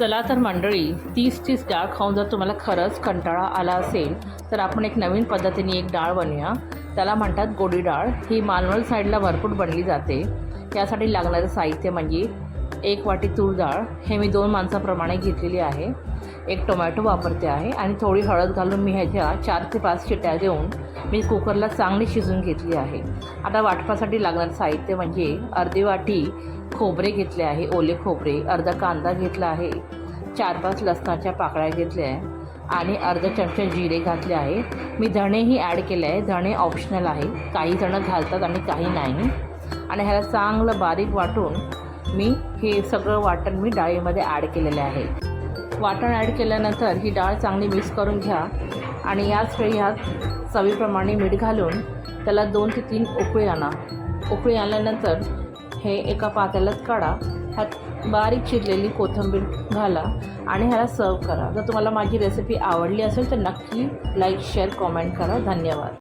चला तर मंडळी तीस तीस डाळ खाऊन जर तुम्हाला खरंच कंटाळा आला असेल तर आपण एक नवीन पद्धतीने एक डाळ बनवूया. त्याला म्हणतात गोडी डाळ. ही मालवण साईडला भरपूर बनली जाते. त्यासाठी लागणारं साहित्य म्हणजे एक वाटी तूर डाळ. हे मी दोन माणसाप्रमाणे घेतलेली आहे. एक टोमॅटो वापरते आहे आणि थोडी हळद घालून मी ह्याच्या चार ते पाच शिट्या देऊन मी कुकरला चांगली शिजून घेतली आहे. आता वाटपासाठी लागणारं साहित्य म्हणजे अर्धी वाटी खोबरे घेतले आहे ओले खोबरे अर्धा कांदा घेतला आहे चार पाच लसणाच्या पाकळ्या घेतल्या आहे आणि अर्धा चमचा जिरे घातले आहे. मी धणेही ॲड केले आहे. धणे ऑप्शनल आहे. काही जणं घालतात आणि काही नाही. आणि ह्याला चांगलं बारीक वाटून मी हे सगळं वाटण मी डाळीमध्ये ॲड केलेलं आहे. वाटण ॲड केल्यानंतर ही डाळ चांगली मिक्स करून घ्या आणि याच वेळी ह्यात चवीप्रमाणे मीठ घालून त्याला दोन ते तीन उकळी आणा. उकळी आणल्यानंतर हे एका पात्यालाच काढा. ह्यात बारीक चिरलेली कोथिंबीर घाला आणि ह्याला सर्व करा. जर तुम्हाला माझी रेसिपी आवडली असेल तर नक्की लाईक शेअर कॉमेंट करा. धन्यवाद.